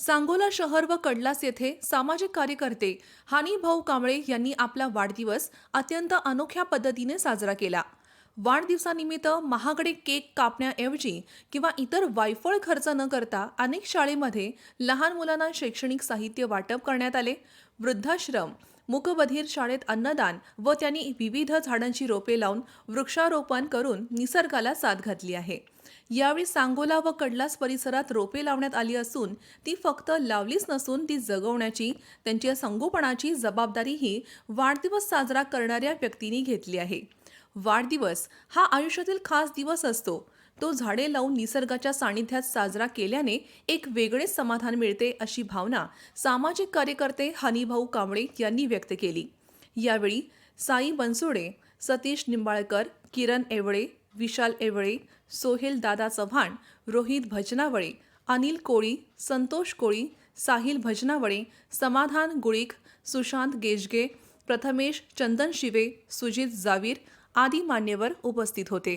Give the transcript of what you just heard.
सांगोला शहर व कडलास येथे सामाजिक कार्यकर्ते हानी भाऊ कांबळे यांनी आपला वाढदिवस अत्यंत अनोख्या पद्धतीने साजरा केला. वाढदिवसानिमित्त महागडे केक कापण्याऐवजी किंवा इतर वायफळ खर्च न करता अनेक शाळेमध्ये लहान मुलांना शैक्षणिक साहित्य वाटप करण्यात आले. वृद्धाश्रम मुकबधीर शाळेत अन्नदान व त्यांनी विविध झाडांची रोपे लावून वृक्षारोपण करून निसर्गाला साथ घातली आहे. यावेळी सांगोला व कडलास परिसरात रोपे लावण्यात आली असून ती फक्त लावलीच नसून ती जगवण्याची त्यांच्या संगोपनाची जबाबदारीही वाढदिवस साजरा करणाऱ्या व्यक्तींनी घेतली आहे. वाढदिवस हा आयुष्यातील खास दिवस असतो. तो झाडे लावून निसर्गाच्या सानिध्यात साजरा केल्याने एक वेगळेच समाधान मिळते अशी भावना सामाजिक कार्यकर्ते हनीभाऊ कांबळे यांनी व्यक्त केली. यावेळी साई बनसोडे सतीश निंबाळकर किरण एवळे विशाल एवळे सोहेल दादा चव्हाण रोहित भजनावळे अनिल कोळी संतोष कोळी साहिल भजनावळे समाधान गुळीक सुशांत गेजगे प्रथमेश चंदन शिवे सुजित जावीर आदी मान्यवर उपस्थित होते.